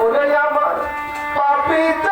ওরে আমার পাপি তো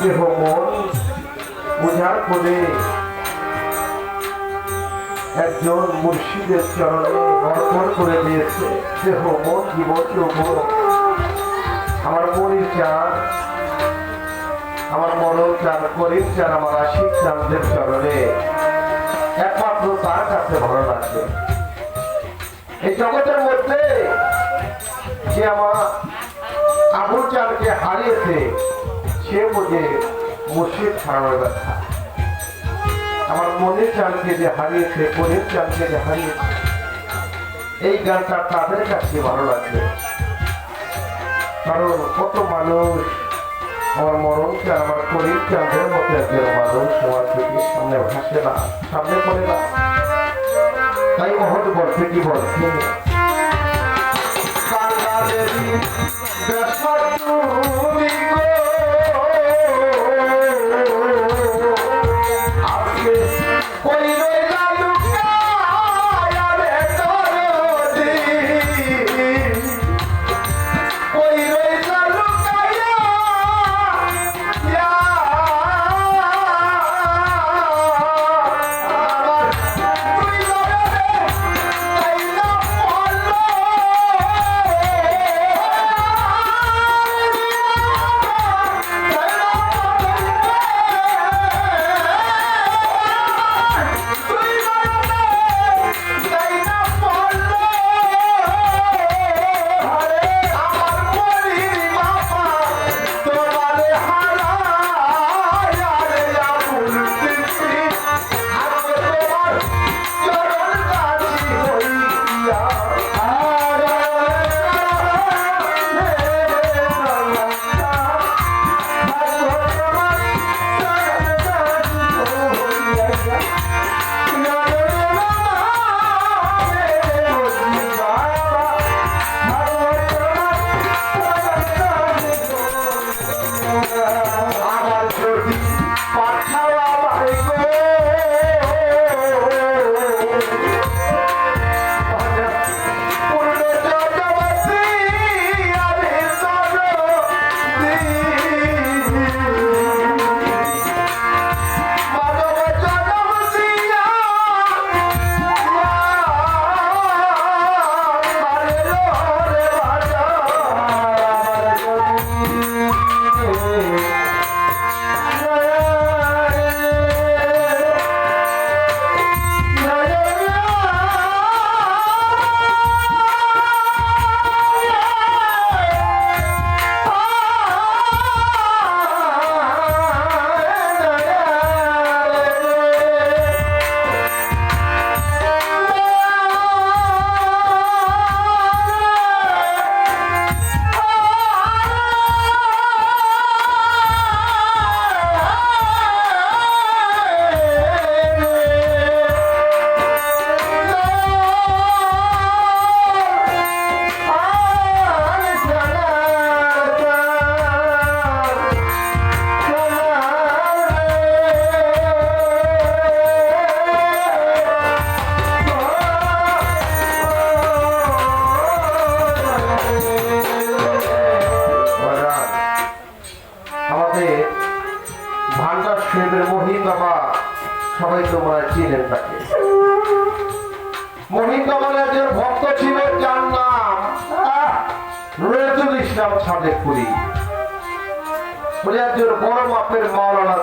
কেহ মন বুঝার পরে একজন মুর্শিদের চরণে অর্পণ করে দিয়েছে। দেহ মন জীবন আমার মনির চার আমার মরণ চার করিম চার আমার আশিক চাঁদের চরণে। একমাত্র তার কাছে ভালো লাগবে এই জগতের মধ্যে যে আমার আবুল চারকে হারিয়েছে সে বোঝে মুর্শিদ ছাড়ানোর ব্যথা। আমার মনের চালকে যে হারিয়েছে, মনের চালকে যে হারিয়েছে, এই গানটা তাদের কাছে ভালো লাগবে। কারণ কত মানুষ আমার মরণকে, আমার করিম চাঁদের মতো একজন মানুষ আমার থেকে সামনে ভাসে না, সামনে পড়ে না। তাই মহৎ বলছে কি বলছে।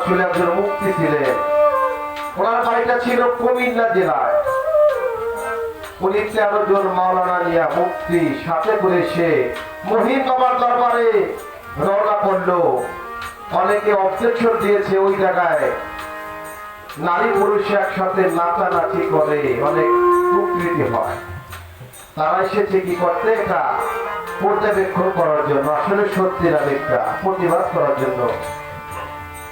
ছিল একজন মুক্তি ছিলেন ওনার বাড়িটা ছিল কুমিল্লা জেলায়। উনি তেরো জন মাওলানা নিয়ে মুক্তি, সাথে করে সে মহিন বাবার দরবারে রওনা করল। অনেকে অবজেকশন দিয়েছে ওই জায়গায়। নারী পুরুষ একসাথে নাচানাচি করে অনেক কুকৃতি হয়। তারা এসেছে কি করতে, এটা পর্যবেক্ষণ করার জন্য, আসলে সত্যি না মিথ্যা প্রতিবাদ করার জন্য।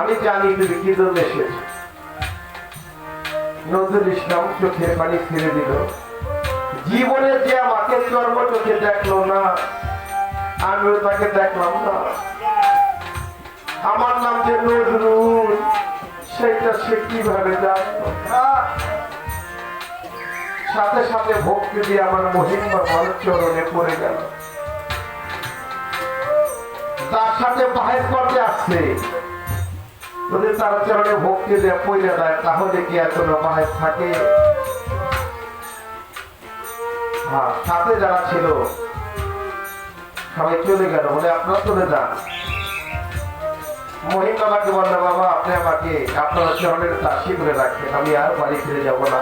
আমি জানি তুমি কি জন্য এসেছ। নজরুল ইসলাম চোখের পানি ছেড়ে দিল। জীবনে যে আমাকে কর্ম চোখে দেখল না, আমিও তাকে দেখলাম না। আমার নাম যে নজরুল, সেটা সে কীভাবে সাথে সাথে ভক্তি দিয়ে আমার মহিমা মানুষ চরণে পড়ে গেল। তার সাথে বাহির করতে আসছে। যদি তার চরণে ভক্তি দেয় পইলে দেয়, তাহলে কি এত রকমের থাকে? হ্যাঁ সাথে যারা ছিল, সবাই চলে গেল বলে আপনারা চলে যান। মহিম বাবাকে বলল, বাবা, আপনি আমাকে আপনার চরণের দাসী করে রাখেন, আমি আর বাড়ি ফিরে যাব না।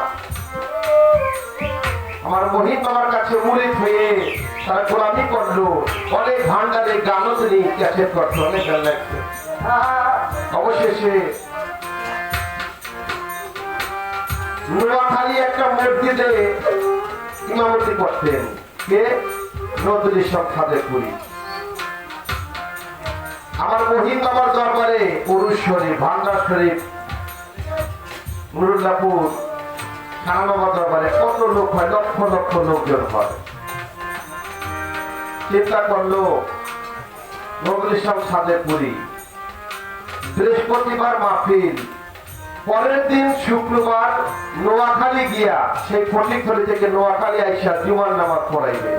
আমার মহিম বাবার কাছে মুড়ি হয়ে তারা গোলামি করল। অনেক ভান্ডারে গানও তিনি ক্যাসেট করতো অনেক গান লাগছে। অবশেষে নোয়াখালী একটা মসজিদে ইমামতি করতেন। কে? নজরুল ইসলাম খাদের পুরী আমার মহিম বাবার দরবারে পুরুষ ভান্ডার শরীফ নুরুল্লাপুর খান বাবার দরবারে কত লোক হয়? লক্ষ লক্ষ লোকজন হয়। চিন্তা করল, নজরুল ইসলাম সাদের পুরী বৃহস্পতিবার মাহফিল। পরের দিন শুক্রবার নোয়াখালী গিয়া সেই ফটিকখালি থেকে নোয়াখালী আইসা জুমার নামাজ পড়াইবে।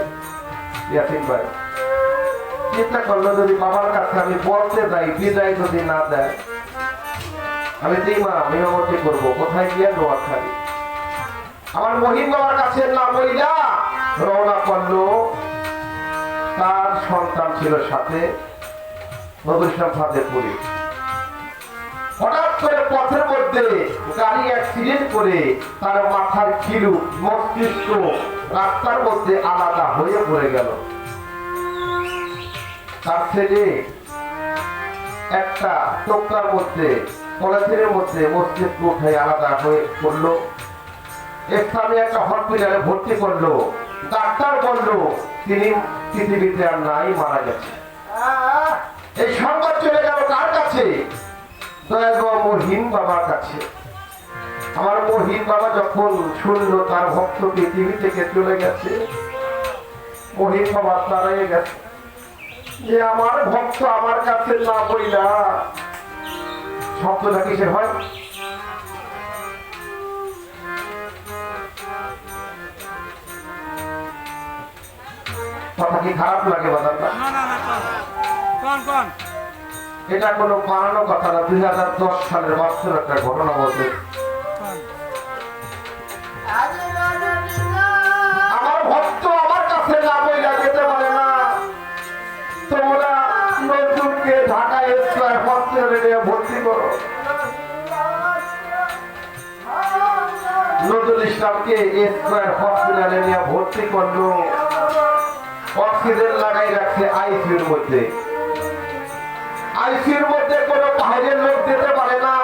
ইয়াসিন ভাই। চিন্তা করল যদি বাবার কাছে আমি বলতে যাই, বিদায় যদি না দেয়, আমি দিমা মেরামতি করব। কোথায় গিয়া নোয়াখালী? আমার মহিম বাবার কাছে না বইলা রওনা করল। তার সন্তান ছিল সাথে নবীর সাথে পুরী হঠাৎ করে পথের মধ্যে গাড়ি অ্যাক্সিডেন্ট করে তার মাথার খিলু, মস্তিষ্ক, রাস্তার মধ্যে আলাদা হয়ে পড়ে গেল। তার ছেলে একটা টোকার মধ্যে, পলিথিনের মধ্যে মস্তিষ্ক উঠে আলাদা হয়ে পড়ল। স্থানীয় একটা হসপিটালে ভর্তি করল। ডাক্তার বলল, তিনি পৃথিবীতে আর নাই, মারা গেছে। এই সংবাদ চলে গেল কার কাছে? মহিম বাবার কাছে। আমার মহিম বাবা যখন শুনলো তার ভক্ত পৃথিবী থেকে চলে গেছে। মহিম বাবা দাঁড়িয়ে গেছে। যে আমার ভক্ত আমার কাছে না বইলা শব্দটা কিসের হয়? কথা কি খারাপ লাগে বাদানটা এটা কোনো বানানো কথা না। দুই হাজার দশ সালের মাত্র একটা ঘটনা বলতে। স্কোয়ার নিয়ে ভর্তি করো। স্কোয়ার নিয়ে ভর্তি করল। অক্সিজেন লাগাই রাখছে আইসিউর মধ্যে। আইসিউর মধ্যে কোনো বাইরের লোক যেতে পারে না।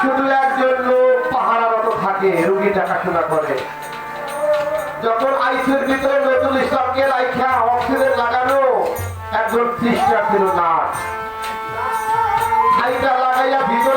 শুধু একজন লোক পাহারা মতো থাকে, রুগী দেখাশোনা করে। যখন আইসির ভিতরে নজরুল ইসলামকে রাইখা অক্সিজেন লাগানো, একজন সিস্টার ছিল নার্স লাগাইয়া ভিতর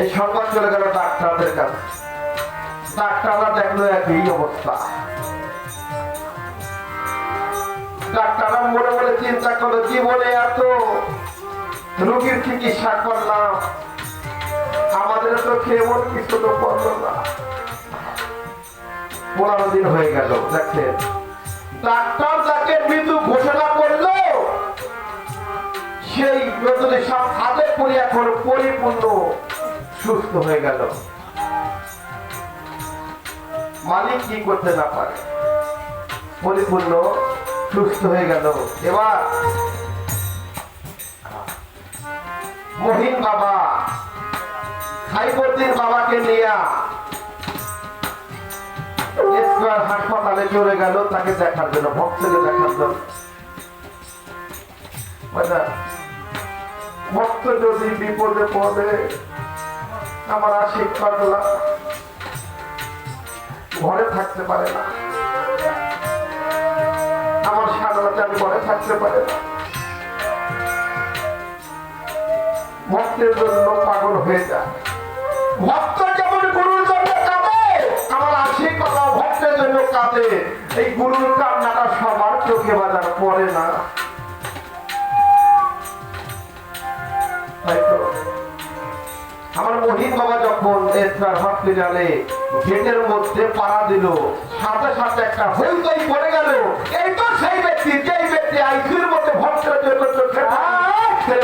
এই সংবাদ চলে গেল ডাক্তারদের কাছে। ডাক্তাররা দেখল একই অবস্থা। ডাক্তাররা মনে মনে চিন্তা করল, জীবনে এত রোগীর চিকিৎসা করলাম। আমাদের তো কেমন কিছু তো করল না। পনেরো দিন হয়ে গেল, দেখেন। ডাক্তার যাকে মৃত্যু ঘোষণা করল, সেই রজনী সব হাতে পড়ে এখন পরিপূর্ণ। সুস্থ হয়ে গেল। মালিক কি করতে না পারে? পরিপূর্ণ সুস্থ হয়ে গেল। এবার মহিন বাবা খাইবদ্দিন বাবাকে নিয়ে হাসপাতালে চলে গেল, তাকে দেখার জন্য, ভক্তকে দেখার জন্য। মানে ভক্ত যদি বিপদে পড়ে আমার আশিক পাগলা ঘরে থাকতে পারে না। আমার চাল ঘরে থাকতে পারে না। ভক্তের জন্য পাগল হয়ে যায়। ভক্ত যেমন গুরুর জন্য কাঁদে, আমার আশিক ভক্তের জন্য কাঁদে। এই গুরুর কান্নাটা সবার চোখে বাজার পড়ে না। তাই তো আমার মহিন বাবা যখন এসরার হসপিটালে গেটের মধ্যে পাড়া দিল, সাথে সাথে একটা হইতই পড়ে গেল। এই তো সেই ব্যক্তি, যেই ব্যক্তি আইসির মধ্যে ভক্তের জন্য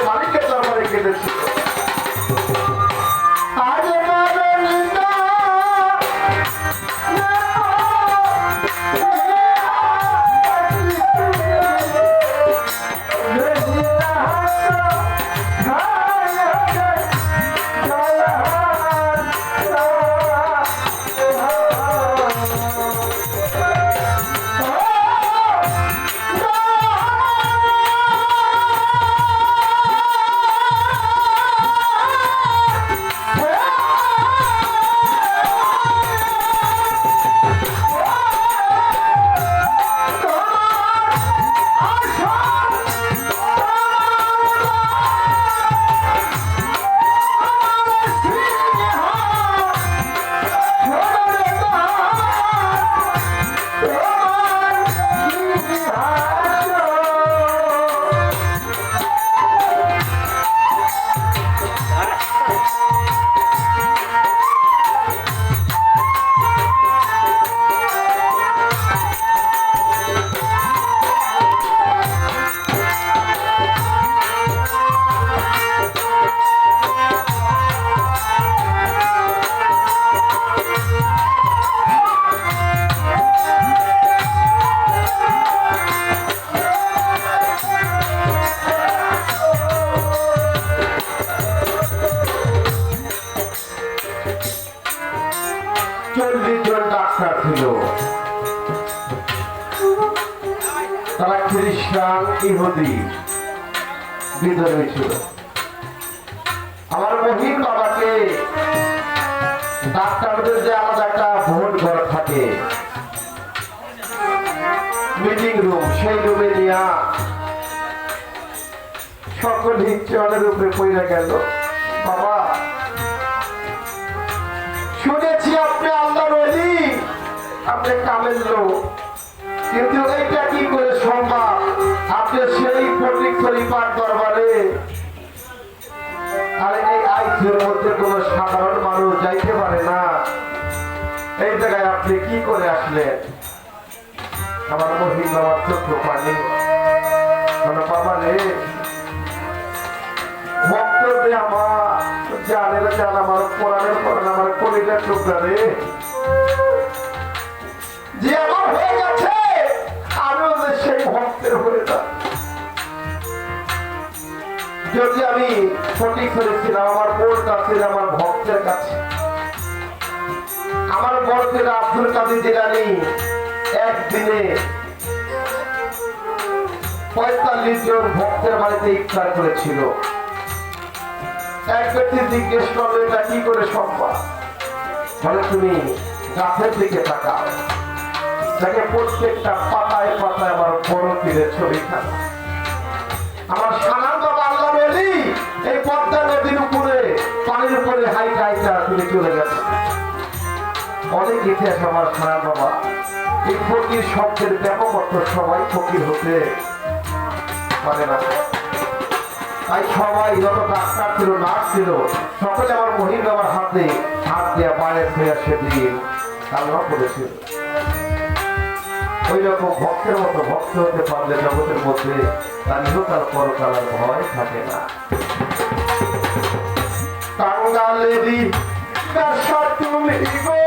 মালিকের দরবারে কেঁদেছিল ডাক্তারদের যে আলাদা একটা ভোট ঘর থাকে। মিটিং রুম সেই রুমে নিয়ে সকল হিচ্ছনের উপরে পড়ে গেল। বাবা, শুনেছি আপনি আল্লাহ রলি আপনি কামের লোক। কিন্তু এইটা কি করে সম্ভব? আপনি সেই পণ্ডিত শরীফার দরবারে আর আইসির মধ্যে কোন সাধারণ মানুষ যাইতে পারে না। এই জায়গায় আপনি কি করে আসলেন? আমার মহিল বাবার চোখ পানি মানে বাবা রে ভক্ত যে আমার জানের জান আমার কোরআনের কোরআন আমার কলিজার টুকরা রে। আমার ভক্তের কাছে। আমার বড় আব্দুল কাদের জিলানি একদিনে পঁয়তাল্লিশ জন ভক্তের বাড়িতে ইফতার করেছিল। এক ব্যক্তি জিজ্ঞেস করল, এটা কি করে সম্ভব? তুমি গাছের দিকে তাকাও। প্রত্যেকটা পাতায় পাতায় আমার বড় ছবি খানা পানির উপরে হাই হাইটা তুমি চলে গেছে। অনেক ইতিহাস আমার সানার বাবা। এই ফকির শব্দের ব্যাপক অর্থ সবাই ফকির হতে পারে না। তাই সবাই যত ডাক্তার ছিল, নার্স ছিল, সকলে আমার মহিম বাবার হাতে হাত দেওয়া বাইরে ফেরা সেদিন কান্না করেছিল ওই রকম ভক্তের মতো ভক্ত হতে পারলে জগতের মধ্যে তার ইহকাল পরকালার ভয় থাকে না। কাশা তুমি গো